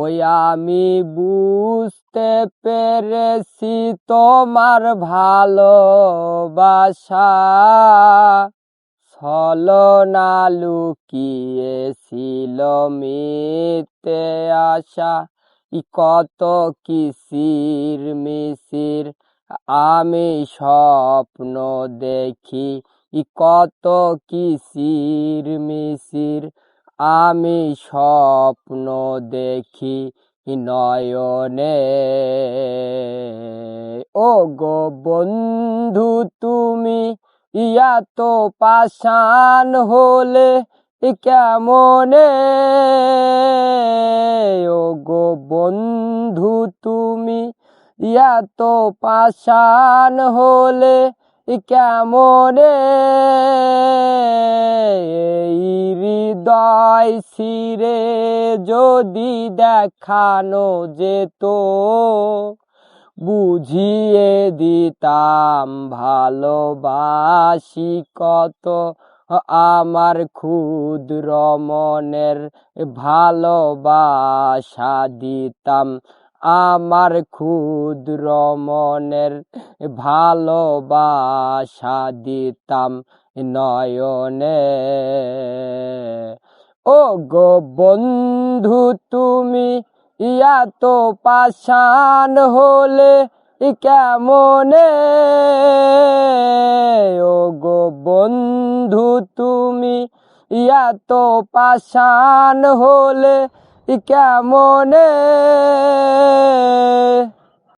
ওই আমি বুঝতে পেরেছি তোমার ভালোবাসা। ছলনা লুকিয়েছিল মিথ্যে আশা। ই কত কিসির মিসির, আমি স্বপ্ন দেখি। ই কত কিসির মিসির আমি স্বপ্ন দেখি নয়নে। ও গো বন্ধু, তুমি ইয়া তো পাষাণ হলে কেমনে? ও গো বন্ধু, তুমি ইয়া তো পাষাণ হলে কেমনে? হৃদয় ছিঁড়ে যদি দেখানো যেত, বুঝিয়ে দিতাম ভালোবাসি কত আমার ক্ষুদ্র মনের ভালোবাসা দিতাম। আমার ক্ষুদ্র মনের ভালোবাসা দিতাম নয়নে। ও গো বন্ধু তুমি, ইয়া তো পাষাণ হলে কেমনে? ও গো বন্ধু তুমি, ইয়া তো পাষাণ হলে কেমনে?